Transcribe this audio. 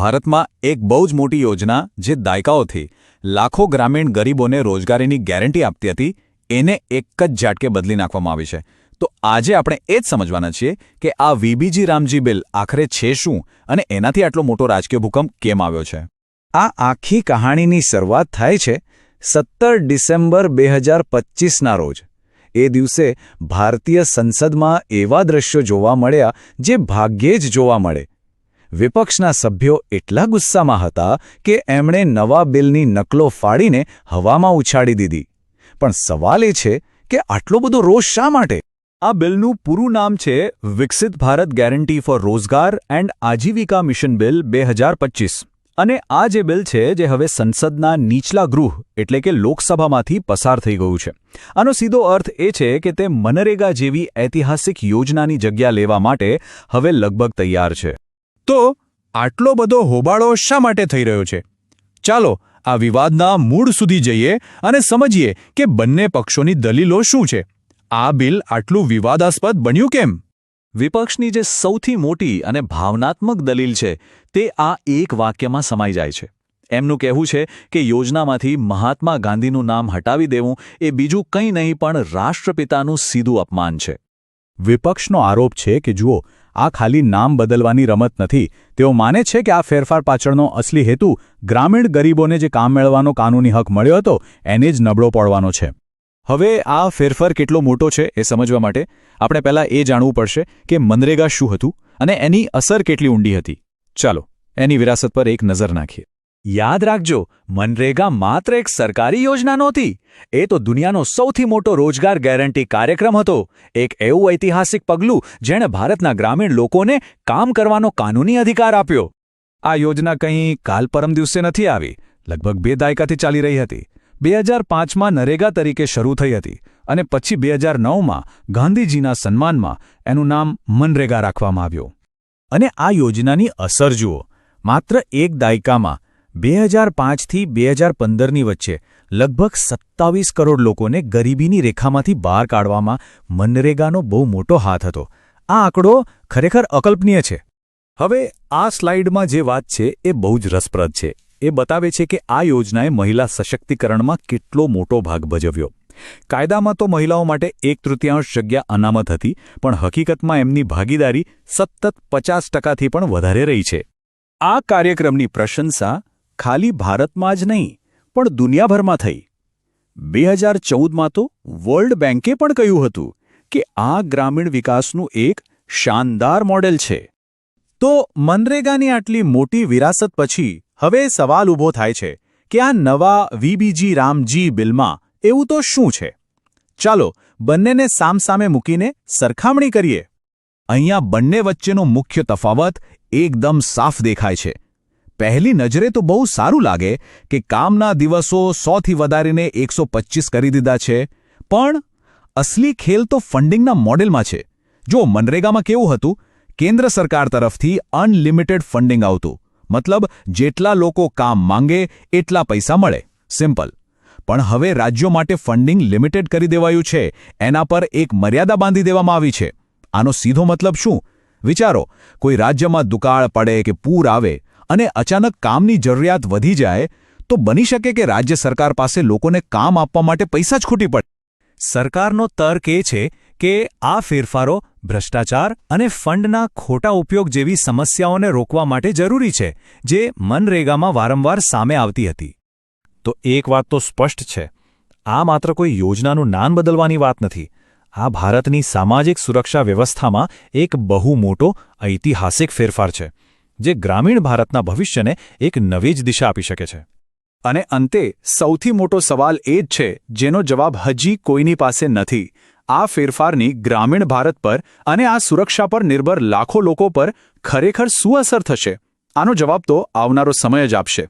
ભારતમાં એક બહુ જ મોટી યોજના જે દાયકાઓથી લાખો ગ્રામીણ ગરીબોને રોજગારીની ગેરંટી આપતી હતી, એને એક જ ઝાટકે બદલી નાખવામાં આવી છે. તો આજે આપણે એ જ સમજવાના છીએ કે આ વીબીજી રામજી બિલ આખરે છે શું અને એનાથી આટલો મોટો રાજકીય ભૂકંપ કેમ આવ્યો છે? આ આખી કહાણીની શરૂઆત થાય છે સત્તર ડિસેમ્બર બે હજાર પચીસના રોજ. એ દિવસે ભારતીય સંસદમાં એવા દ્રશ્યો જોવા મળ્યા જે ભાગ્યે જ જોવા મળે. વિપક્ષના સભ્યો એટલા ગુસ્સામાં હતા કે એમણે નવા બિલની નકલો ફાડીને હવામાં ઉછાળી દીધી. પણ સવાલ એ છે કે આટલો બધો રોષ શા માટે? આ બિલનું પૂરું નામ છે Viksit Bharat guarantee for Rozgar and Ajeevika mission bill બે અને આ જે બિલ છે જે હવે સંસદના નીચલા ગૃહ એટલે કે લોકસભામાંથી પસાર થઈ ગયું છે. આનો સીધો અર્થ એ છે કે તે મનરેગા જેવી ઐતિહાસિક યોજનાની જગ્યા લેવા માટે હવે લગભગ તૈયાર છે. તો આટલો બધો હોબાળો શા માટે થઈ રહ્યો છે? ચાલો આ વિવાદના મૂળ સુધી જઈએ અને સમજીએ કે બંને પક્ષોની દલીલો શું છે. આ બિલ આટલું વિવાદાસ્પદ બન્યું કેમ? વિપક્ષની જે સૌથી મોટી અને ભાવનાત્મક દલીલ છે તે આ એક વાક્યમાં સમાઈ જાય છે. એમનું કહેવું છે કે યોજનામાંથી મહાત્મા ગાંધીનું નામ હટાવી દેવું એ બીજું કંઈ નહીં પણ રાષ્ટ્રપિતાનું સીધું અપમાન છે. વિપક્ષનો આરોપ છે કે જુઓ આ ખાલી નામ બદલવાની રમત નથી. તેઓ માને છે કે આ ફેરફાર પાછળનો અસલી હેતુ ગ્રામીણ ગરીબોને જે કામ મેળવવાનો કાનૂની હક મળ્યો હતો, એને જ નબળો પડવાનો છે. હવે આ ફેરફાર કેટલો મોટો છે એ સમજવા માટે આપણે પહેલાં એ જાણવું પડશે કે મનરેગા શું હતું અને એની અસર કેટલી ઊંડી હતી. ચાલો, એની વિરાસત પર એક નજર નાખીએ. યાદ રાખજો, મનરેગા માત્ર એક સરકારી યોજના નહોતી. એ તો દુનિયાનો સૌથી મોટો રોજગાર ગેરંટી કાર્યક્રમ હતો. એક એવું ઐતિહાસિક પગલું જેણે ભારતના ગ્રામીણ લોકોને કામ કરવાનો કાનૂની અધિકાર આપ્યો. આ યોજના કંઈ કાલ પરમ દિવસે નથી આવી. લગભગ બે દાયકાથી ચાલી રહી હતી. બે હજાર પાંચમાં નરેગા તરીકે શરૂ થઈ હતી અને પછી બે હજાર નવમાં ગાંધીજીના સન્માનમાં એનું નામ મનરેગા રાખવામાં આવ્યું. અને આ યોજનાની અસર જુઓ. માત્ર એક દાયકામાં બે હજાર પાંચથી બે હજાર પંદરની વચ્ચે લગભગ સત્તાવીસ કરોડ લોકોને ગરીબીની રેખામાંથી બહાર કાઢવામાં મનરેગાનો બહુ મોટો હાથ હતો. આ આંકડો ખરેખર અકલ્પનીય છે. હવે આ સ્લાઇડમાં જે વાત છે એ બહુ જ રસપ્રદ છે. એ બતાવે છે કે આ યોજનાએ મહિલા સશક્તિકરણમાં કેટલો મોટો ભાગ ભજવ્યો. કાયદામાં તો મહિલાઓ માટે એક તૃતીયાંશ જગ્યા અનામત હતી, પણ હકીકતમાં એમની ભાગીદારી સતત પચાસ ટકાથી પણ વધારે રહી છે. આ કાર્યક્રમની પ્રશંસા ખાલી ભારતમાં જ નહીં, પણ દુનિયાભરમાં થઈ. બે હજાર ચૌદમાં તો વર્લ્ડ બેંકે પણ કહ્યું હતું કે આ ગ્રામીણ વિકાસનું એક શાનદાર મોડેલ છે. તો મનરેગાની આટલી મોટી વિરાસત પછી હવે સવાલ ઊભો થાય છે કે આ નવા વીબીજી રામજી બિલમાં એવું તો શું છે? ચાલો, બંનેને સામસામે મૂકીને સરખામણી કરીએ. અહીંયા બંને વચ્ચેનો મુખ્ય તફાવત એકદમ સાફ દેખાય છે. પહેલી નજરે તો બહુ સારું લાગે કે કામના દિવસો સોથી વધારીને એકસો કરી દીધા છે. પણ અસલી ખેલ તો ફંડિંગના મોડેલમાં છે. જો મનરેગામાં કેવું હતું, કેન્દ્ર સરકાર તરફથી અનલિમિટેડ ફંડિંગ આવતું. મતલબ જેટલા લોકો કામ માંગે એટલા પૈસા મળે. સિમ્પલ. પણ હવે રાજ્યો માટે ફંડિંગ લિમિટેડ કરી દેવાયું છે. એના પર એક મર્યાદા બાંધી દેવામાં આવી છે. આનો સીધો મતલબ શું? વિચારો, કોઈ રાજ્યમાં દુકાળ પડે કે પૂર આવે અને અચાનક કામની જરૂરિયાત વધી જાય, તો બની શકે કે રાજ્ય સરકાર પાસે લોકોને કામ આપવા માટે પૈસા જ ખૂટી પડે. સરકારનો તર્ક એ છે કે આ ફેરફારો ભ્રષ્ટાચાર અને ફંડના ખોટા ઉપયોગ જેવી સમસ્યાઓને રોકવા માટે જરૂરી છે, જે મનરેગામાં વારંવાર સામે આવતી હતી. તો એક વાત તો સ્પષ્ટ છે, આ માત્ર કોઈ યોજનાનું નામ બદલવાની વાત નથી. આ ભારતની સામાજિક સુરક્ષા વ્યવસ્થામાં એક બહુ મોટો ઐતિહાસિક ફેરફાર છે. જે ગ્રામીણ ભારતના ભવિષ્યને એક નવી જ દિશા આપી શકે છે. અને અંતે, સૌથી મોટો સવાલ એ જ છે, જેનો જવાબ હજી કોઈની પાસે નથી. આ ફેરફારની ગ્રામીણ ભારત પર અને આ સુરક્ષા પર નિર્ભર લાખો લોકો પર ખરેખર શું અસર થશે? આનો જવાબ તો આવનારો સમય જ આપશે.